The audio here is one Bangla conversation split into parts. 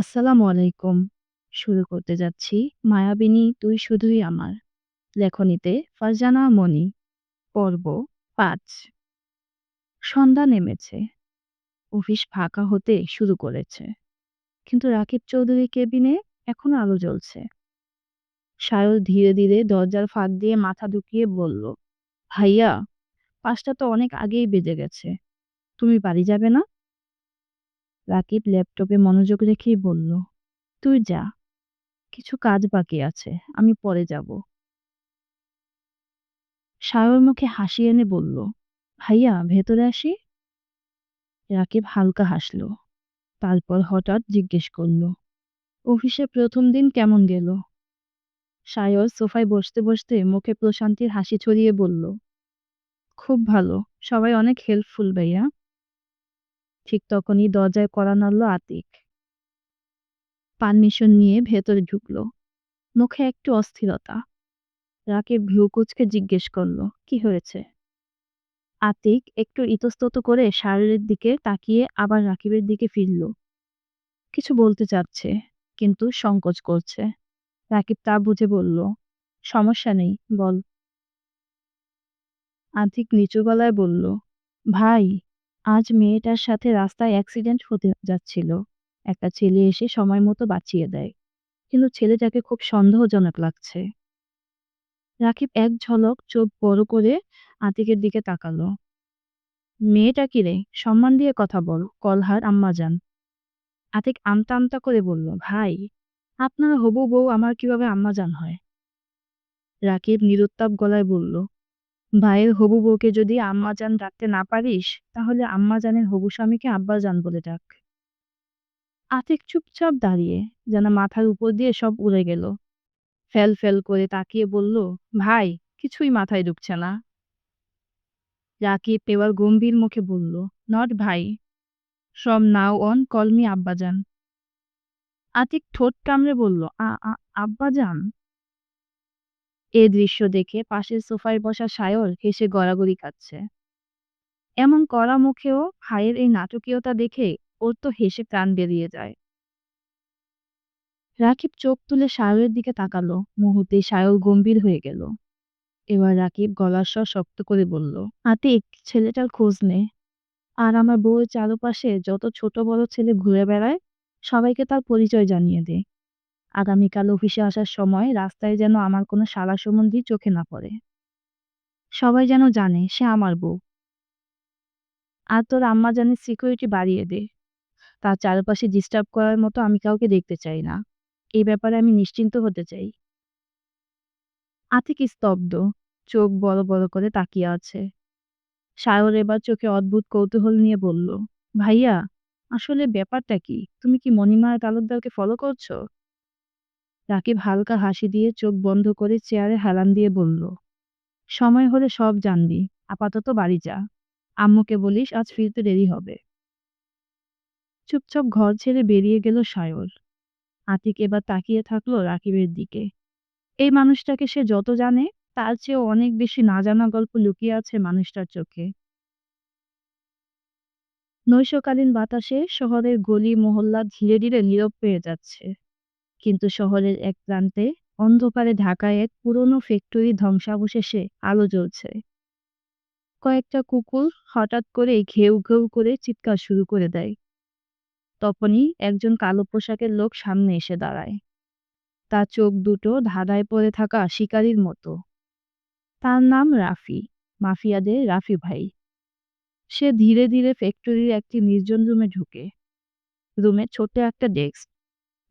আসসালামু আলাইকুম। শুরু করতে যাচ্ছি মায়াবিনী তুই শুধুই আমার। লেখনীতে ফারজানা মনি। পর্ব পাঁচ সন্ধ্যা নেমেছে। অফিস ফাঁকা হতে শুরু করেছে। কিন্তু রাকিব চৌধুরী কেবিনে এখন আলো জ্বলছে। সায়র ধীরে ধীরে দরজার ফাঁক দিয়ে মাথা ঢুকিয়ে বলল, ভাইয়া, পাঁচটা তো অনেক আগেই বেজে গেছে। তুমি বাড়ি যাবে না? রাকিব ল্যাপটপে মনোযোগ রেখেই বলল, তুই যা। কিছু কাজ বাকি আছে, আমি পরে যাব। সায়র মুখে হাসি এনে বলল, ভাইয়া ভেতরে আসি? রাকিব হালকা হাসল। তারপর হঠাৎ জিজ্ঞেস করল, অফিসে প্রথম দিন কেমন গেল? সায়র সোফায় বসতে বসতে মুখে প্রশান্তির হাসি ছড়িয়ে বলল, খুব ভালো, সবাই অনেক হেল্পফুল ভাইয়া। ঠিক তখনই দরজায় কড়া নাড়ল আতিক। পারমিশন নিয়ে ভেতরে ঢুকল। মুখে একটু অস্থিরতা। রাকিব ভ্রু কুচকে জিজ্ঞেস করল, কি হয়েছে? আতিক একটু ইতস্তত করে শারীরের দিকে তাকিয়ে আবার রাকিবের দিকে ফিরল। কিছু বলতে চাচ্ছে, কিন্তু সংকোচ করছে। রাকিব তা বুঝে বলল, সমস্যা নেই, বল। আতিক নিচু গলায় বলল, ভাই, আজ মেয়েটার সাথে রাস্তায় অ্যাক্সিডেন্ট হতে যাচ্ছিল। একটা ছেলে এসে সময় মতো বাঁচিয়ে দেয়। কিন্তু ছেলেটাকে খুব সন্দেহজনক লাগছে। রাকিব এক ঝলক চোখ বড় করে আতিকের দিকে তাকালো। মেয়েটা কি রে? সম্মান দিয়ে কথা বল, কলহার আম্মাজান। আতিক আমতা আমতা করে বলল, ভাই, আপনার হবু বউ আমার কীভাবে আম্মাজান হয়? রাকিব নিরুত্তাপ গলায় বলল, ভাইয়ের হবু বউকে যদি আম্মাজান ডাকতে না পারিস, তাহলে আম্মাজানের হবু স্বামীকে আব্বা আব্বাজান বলে ডাক। আতিক চুপচাপ দাঁড়িয়ে, যেন মাথার উপর দিয়ে সব উড়ে গেল। ফেল ফেল করে তাকিয়ে বলল, ভাই, কিছুই মাথায় ঢুকছে না। রাকিব এবার গম্ভীর মুখে বলল, নট ভাই। সব নাও অন কলমি আব্বাজান। আতিক ঠোঁট কামড়ে বলল, আ আব্বাজান? এ দৃশ্য দেখে পাশের সোফায় বসা সায়র হেসে গড়াগড়ি খাচ্ছে। এমন কড়া মুখেও ভাইয়ের এই নাটকীয়তা দেখে ওর তো হেসে প্রাণ বেরিয়ে যায়। রাকিব চোখ তুলে সায়রের দিকে তাকালো মুহূর্তে সায়র গম্ভীর হয়ে গেল এবার রাকিব গলার স্বর শক্ত করে বলল আতিক ছেলেটার খোঁজ নে আর আমার বউয়ের চারপাশে যত ছোট বড় ছেলে ঘুরে বেড়ায়, সবাইকে তার পরিচয় জানিয়ে দে আগামীকাল অফিসে আসার সময় রাস্তায় যেন আমার কোনো সালা সম্বন্ধী চোখে না পড়ে। সবাই যেন জানে সে আমার বউ। আর তোর আম্মা জানে সিকিউরিটি বাড়িয়ে দে। তার চারপাশে ডিস্টার্ব করার মতো আমি কাউকে দেখতে চাই না। এই ব্যাপারে আমি নিশ্চিন্ত হতে চাই। আতিক স্তব্ধ, চোখ বড় বড় করে তাকিয়ে আছে। সায়র এবার চোখে অদ্ভুত কৌতূহল নিয়ে বলল, ভাইয়া, আসলে ব্যাপারটা কি? তুমি কি মণিমার তালুকদারকে ফলো করছ? রাকিব হালকা হাসি দিয়ে চোখ বন্ধ করে চেয়ারে হেলান দিয়ে বলল, সময় হলে সব জানবি, আপাতত বাড়ি যা। আম্মুকে বলিস আজ ফিরতে দেরি হবে। চুপচাপ ঘর ছেড়ে বেরিয়ে গেল সায়র। আতিক এবার তাকিয়ে থাকল রাকিবের দিকে। এই মানুষটাকে সে যত জানে, তার চেয়েও অনেক বেশি না জানা গল্প লুকিয়ে আছে মানুষটার চোখে। নৈশকালীন বাতাসে শহরের গলি মহল্লা ধীরে ধীরে নীরব পেয়ে যাচ্ছে। কিন্তু শহরের এক প্রান্তে, অন্ধকারে ঢাকায় এক পুরনো ফ্যাক্টরি ধ্বংসাবশেষে আলো জ্বলছে। কয়েকটা কুকুর হঠাৎ করে ঘেউ ঘেউ করে চিৎকার শুরু করে দেয়। তখনই একজন কালো পোশাকের লোক সামনে এসে দাঁড়ায়। তার চোখ দুটো ধাঁধায় পড়ে থাকা শিকারীর মতো। তার নাম রাফি, মাফিয়াদের রাফি ভাই। সে ধীরে ধীরে ফ্যাক্টরির একটি নির্জন রুমে ঢুকে। রুমে ছোট্ট একটা ডেস্ক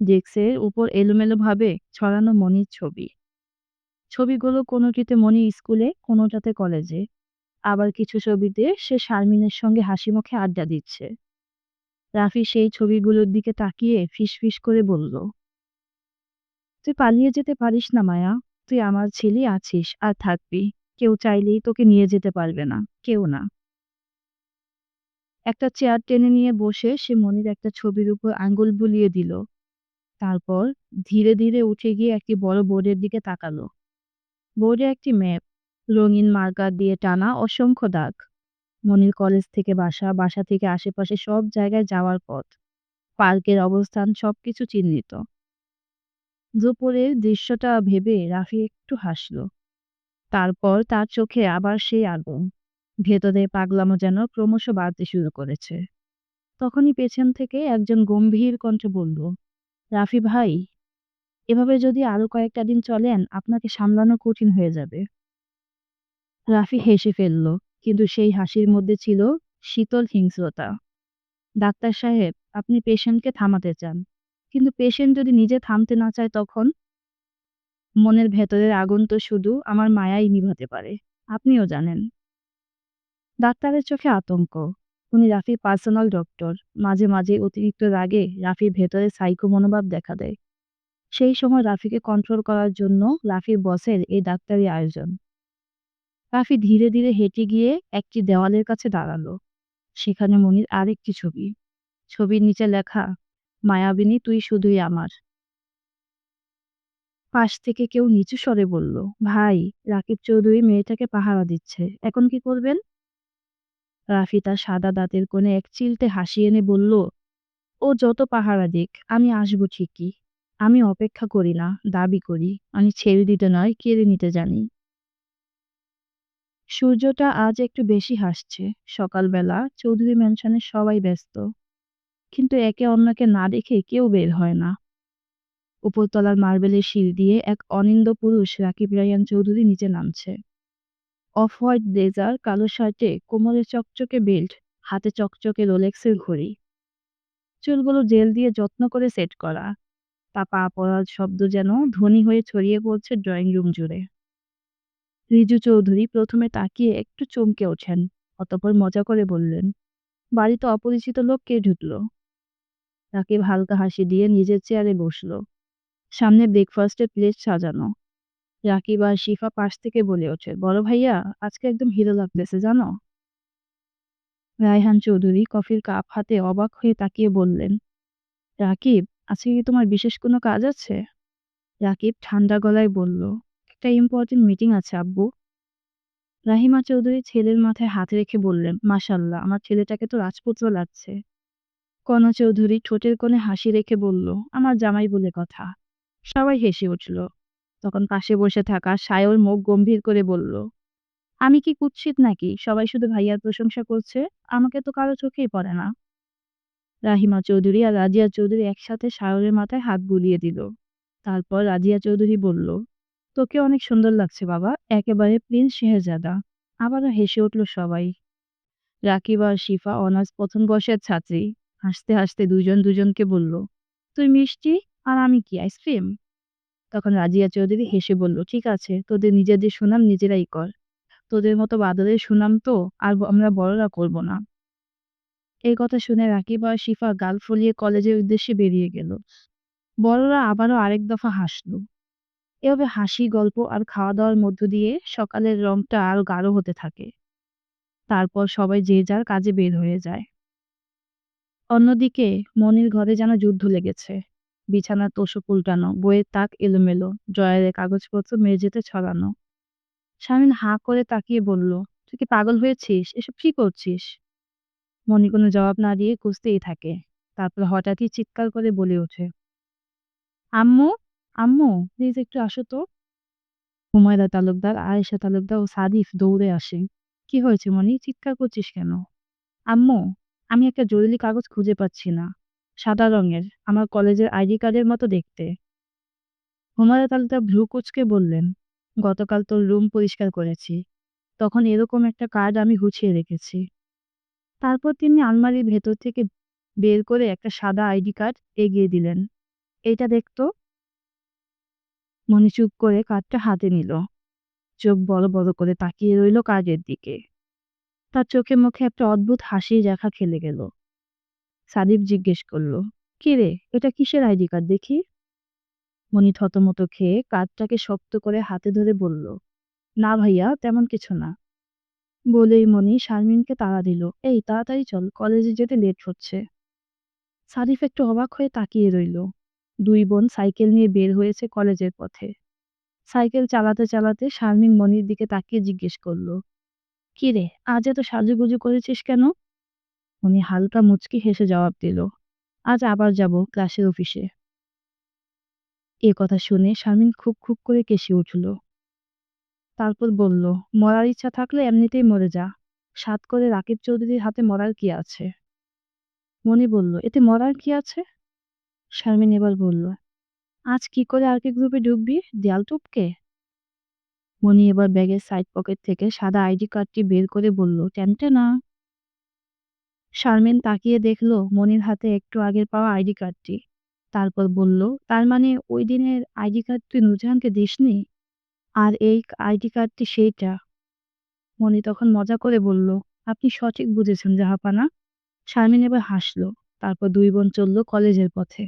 ডেস্কের উপর এলোমেলোভাবে ছড়ানো মনির ছবি। ছবিগুলো কোনোটিতে মনি স্কুলে, কোনোটাতে কলেজে। আবার কিছু ছবিতে সে শারমিনের সঙ্গে হাসি মুখে আড্ডা দিচ্ছে। রাফি সেই ছবিগুলোর দিকে তাকিয়ে ফিসফিস করে বলল, তুই পালিয়ে যেতে পারিস না, মায়া। তুই আমার ছেলে আছিস, আর থাকবি। কেউ চাইলেই তোকে নিয়ে যেতে পারবে না, কেউ না। একটা চেয়ার টেনে নিয়ে বসে সে মনির একটা ছবির উপর আঙ্গুল বুলিয়ে দিল। তারপর ধীরে ধীরে উঠে গিয়ে একটি বড় বোর্ডের দিকে তাকালো। বোর্ডে একটি ম্যাপ, রঙিন মার্কার দিয়ে টানা অসংখ্য দাগ। মনির কলেজ থেকে বাসা বাসা থেকে আশেপাশে সব জায়গায় যাওয়ার পথ। পার্কের অবস্থান সবকিছু চিহ্নিত। দুপুরের দৃশ্যটা ভেবে রাফি একটু হাসল। তারপর তার চোখে আবার সেই আগুন। ভেতরে পাগলামো যেন ক্রমশ বাড়তে শুরু করেছে। তখনই পেছন থেকে একজন গম্ভীর কণ্ঠে বলল রাফি ভাই, এভাবে যদি আরও কয়েকটা দিন চলেন, আপনাকে সামলানো কঠিন হয়ে যাবে। রাফি হেসে ফেলল, কিন্তু সেই হাসির মধ্যে ছিল শীতল হিংস্রতা। ডাক্তার সাহেব, আপনি পেশেন্টকে থামাতে চান, কিন্তু পেশেন্ট যদি নিজে থামতে না চায় তখন? মনের ভেতরের আগুন তো শুধু আমার মায়াই নিভাতে পারে, আপনিও জানেন। ডাক্তারের চোখে আতঙ্ক উনি রাফির পার্সোনাল ডক্টর। মাঝে মাঝে অতিরিক্ত রাগে রাফির ভেতরে সাইকো মনোভাব দেখা দেয়। সেই সময় রাফিকে কন্ট্রোল করার জন্য রাফির বসের এই ডাক্তারি আয়োজন। রাফি ধীরে ধীরে হেঁটে গিয়ে একটি দেওয়ালের কাছে দাঁড়াল। সেখানে মনির আরেকটি ছবি। ছবির নিচে লেখা, মায়াবিনী, তুই শুধুই আমার। পাশ থেকে কেউ নিচু স্বরে বলল, ভাই, রাকিব চৌধুরী মেয়েটাকে পাহারা দিচ্ছে। এখন কি করবেন? রাফি তার সাদা দাঁতের কোণে এক চিলতে হাসি এনে বলল, ও যত পাহারা দিক, আমি আসব ঠিকই। আমি অপেক্ষা করি না, দাবি করি। আমি ছেড়ে দিতে নয়, কেড়ে নিতে জানি। সূর্যটা আজ একটু বেশি হাসছে। সকালবেলা চৌধুরী ম্যানশনে সবাই ব্যস্ত। কিন্তু একে অন্যকে না দেখে কেউ বের হয় না। উপরতলার মার্বেলের সিঁড়ি দিয়ে এক অনিন্দ পুরুষ রাকিব রায়ান চৌধুরী নিচে নামছে। অফ হোয়াইট ব্লেজার কালো শার্টে কোমরে চকচকে বেল্ট, হাতে চকচকে রোলেক্সের ঘড়ি। চুলগুলো জেল দিয়ে যত্ন করে সেট করা। তা পা পড়ার শব্দ যেন ধ্বনি হয়ে ছড়িয়ে পড়ছে ড্রয়িং রুম জুড়ে। রিজু চৌধুরী প্রথমে তাকিয়ে একটু চমকে ওঠেন, অতপর মজা করে বললেন, বাড়িতে অপরিচিত লোক কে ঢুকলো? রাকিব হালকা হাসি দিয়ে নিজের চেয়ারে বসল। সামনে ব্রেকফাস্টের প্লেট সাজানো। রাকিব আর শিফা পাশ থেকে বলে ওঠে বড় ভাইয়া, আজকে একদম হিরো লাগতেছে, জানো? রায়হান চৌধুরী কফির কাপ হাতে অবাক হয়ে তাকিয়ে বললেন, রাকিব, আজকে কি তোমার বিশেষ কোনো কাজ আছে? রাকিব ঠান্ডা গলায় বলল, একটা ইম্পর্টেন্ট মিটিং আছে, আব্বু। রাহিমা চৌধুরী ছেলের মাথায় হাত রেখে বললেন, মাশাল্লাহ, আমার ছেলেটাকে তো রাজপুত্র লাগছে। কণা চৌধুরী ঠোঁটের কোণে হাসি রেখে বলল, আমার জামাই বলে কথা। সবাই হেসে উঠল। তখন পাশে বসে থাকা সায়র মুখ গম্ভীর করে বলল, আমি কি কুৎসিত নাকি? সবাই শুধু ভাইয়ার প্রশংসা করছে, আমাকে তো কারও চোখেই পড়ে না। রাহিমা চৌধুরী আর রাজিয়া চৌধুরী একসাথে সায়রের মাথায় হাত বুলিয়ে দিল। তারপর রাজিয়া চৌধুরী বলল, তোকে অনেক সুন্দর লাগছে বাবা, একেবারে প্রিন্স শেহজাদা। আবারও হেসে উঠল সবাই। রাকিব আর শিফা অনার্স প্রথম বর্ষের ছাত্রী। হাসতে হাসতে দুজন দুজনকে বলল, তুই মিষ্টি? আর আমি কি, আইসক্রিম? তখন রাজিয়া চৌধুরী হেসে বলল, ঠিক আছে, তোদের নিজেদের সুনাম নিজেরাই কর। তোদের মতো বাদলের সুনাম তো আর আমরা বড়রা করব না। এই কথা শুনে রাকিব আর শিফা গাল ফলিয়ে কলেজের উদ্দেশ্যে বেরিয়ে গেল। বড়রা আবারও আরেক দফা হাসল। এভাবে হাসি, গল্প আর খাওয়া দাওয়ার মধ্য দিয়ে সকালের রংটা আরও গাঢ় হতে থাকে। তারপর সবাই যে যার কাজে বের হয়ে যায়। অন্যদিকে মনির ঘরে যেন যুদ্ধ লেগেছে। বিছানার তোষক উল্টানো, বইয়ের তাক এলোমেলো ড্রয়ারে কাগজপত্র মেঝেতে ছড়ানো। স্বামীন হাঁ করে তাকিয়ে বলল, তুই কি পাগল হয়েছিস? এসব কি করছিস? মনি কোনো জবাব না দিয়ে খুঁজতেই থাকে। তারপর হঠাৎই চিৎকার করে বলে ওঠে, আম্মু আম্মু, প্লিজ একটু আসো তো। হুমায়রা তালুকদার, আয়েশা তালুকদার ও সাদিফ দৌড়ে আসে। কি হয়েছে মনি? চিৎকার করছিস কেন? আম্মু, আমি একটা জরুরি কাগজ খুঁজে পাচ্ছি না। সাদা রঙের। আমার কলেজের আইডি কার্ডের মতো দেখতে। হুমায়রা তালুকদার ভ্রু কুচকে বললেন, গতকাল তোর রুম পরিষ্কার করেছি। তখন এরকম একটা কার্ড আমি গুছিয়ে রেখেছি। তারপর তিনি আলমারির ভেতর থেকে বের করে একটা সাদা আইডি কার্ড এগিয়ে দিলেন। এইটা দেখতো? মনে চুপ করে কার্ডটা হাতে নিল। চোখ বড় বড় করে তাকিয়ে রইল কার্ডের দিকে। তার চোখে মুখে একটা অদ্ভুত হাসি দেখা খেলে গেল। সাদীপ জিজ্ঞেস করল, কে রে? এটা কিসের আইডি কার্ড দেখি? মনি থতমত খেয়ে কার্ডটাকে শক্ত করে হাতে ধরে বলল, না ভাইয়া, তেমন কিছু না। বলেই মনি শারমিনকে তাড়া দিল, এই, তাড়াতাড়ি চল, কলেজে যেতে লেট হচ্ছে। সারিফ একটু অবাক হয়ে তাকিয়ে রইল, দুই বোন সাইকেল নিয়ে বের হয়েছে কলেজের পথে। সাইকেল চালাতে চালাতে শারমিন মনির দিকে তাকিয়ে জিজ্ঞেস করল, কি রে, আজ এত সাজুগুজু করেছিস কেন? উনি হালকা মুচকি হেসে জবাব দিল, আজ আবার যাব ক্লাসের অফিসে। এ কথা শুনে শারমিন খুব খুব করে কেসে উঠল। তারপর বলল, মরার ইচ্ছা থাকলে এমনিতেই মরে যা। সাত করে রাকিব চৌধুরীর হাতে মরার কি আছে? মনি বলল, এতে মরার কি আছে? শারমিন এবার বলল, আজ কি করে আরকে গ্রুপে ঢুকবি? দেয়াল টুপকে? মনি এবার ব্যাগের সাইড পকেট থেকে সাদা আইডি কার্ডটি বের করে বলল টেনটে না শারমিন তাকিয়ে দেখল মনির হাতে একটু আগের পাওয়া আইডি কার্ডটি। তারপর বলল, তার মানে ওই দিনের আইডি কার্ড তুই নুজাহানকে দিসনি? আর এই আইডি কার্ডটি সেইটা? মনি তখন মজা করে বলল, আপনি সঠিক বুঝেছেন, জাহাপানা। শারমিন এবার হাসলো, তারপর দুই বোন চলল কলেজের পথে।